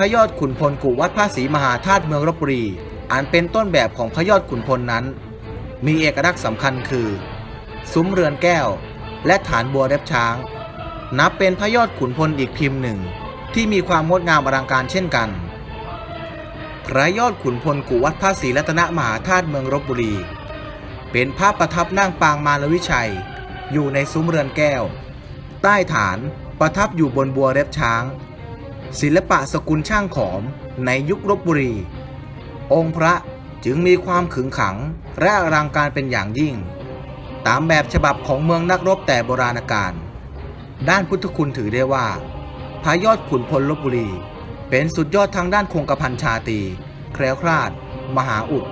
พระยอดขุนพลกุวัดพระศรีมหาธาตุเมืองลบบุรี อันเป็นต้นแบบของพระยอดขุนพลนั้น มีเอกลักษณ์สำคัญคือ ซุ้มเรือนแก้ว และฐานบัวเล็บช้าง นับเป็นพระยอดขุนพลอีกพิมพ์หนึ่ง ที่มีความงดงามอลังการเช่นกัน พระยอดขุนพลกุวัดพระศรีรัตนมหาธาตุเมืองลบบุรี เป็นภาพประทับนั่งปางมารวิชัย อยู่ในซุ้มเรือนแก้ว ใต้ฐานประทับอยู่บนบัวเล็บช้าง ศิลปะสกุลช่างขอมในยุคลบบุรี องค์พระจึงมีความขึงขังและอลังการเป็นอย่างยิ่ง ตามแบบฉบับของเมืองนักรบแต่โบราณกาลด้านพุทธคุณถือได้ว่า พระยอดขุนพลลบบุรี เป็นสุดยอดทางด้านคงกระพันชาตี แคล้วคลาด มหาอุด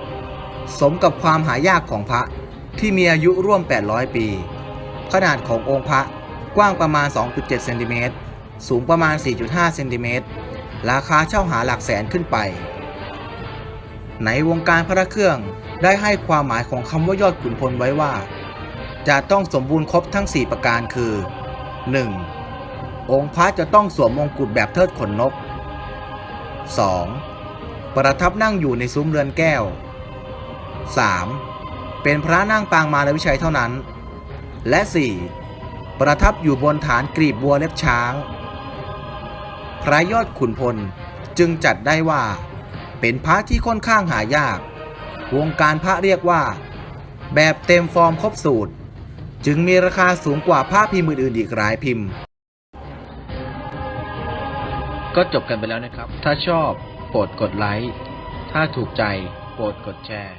สมกับความหายากของพระที่มีอายุร่วม 800 ปี ขนาดขององค์พระกว้างประมาณ 2.7 เซนติเมตร สูงประมาณ 4.5 เซนติเมตร ราคาเช่าหาหลักแสนขึ้นไป ในวงการพระเครื่องได้ให้ความหมายของคำว่ายอดขุนพลไว้ว่า จะต้องสมบูรณ์ครบทั้ง 4 ประการคือ 1. องค์พระจะต้องสวมมงกุฎแบบเทิดขนนก 2. ประทับนั่งอยู่ในซุ้มเรือนแก้ว 3. เป็นพระนั่งปางมารวิชัยเท่านั้น และ 4. ประทับอยู่บนฐานกรีบบัวเล็บช้าง พระยอดขุนพลจึงจัดได้ว่า เป็นพระที่ค่อนข้างหายาก วงการพระเรียกว่า แบบเต็มฟอร์มครบสูตร จึงมีราคาสูงกว่าผ้าพิมพ์อื่นๆอีกหลายพิมพ์ ก็จบกันไปแล้วนะครับ ถ้าชอบโปรดกดไลค์ถ้าถูกใจโปรดกดแชร์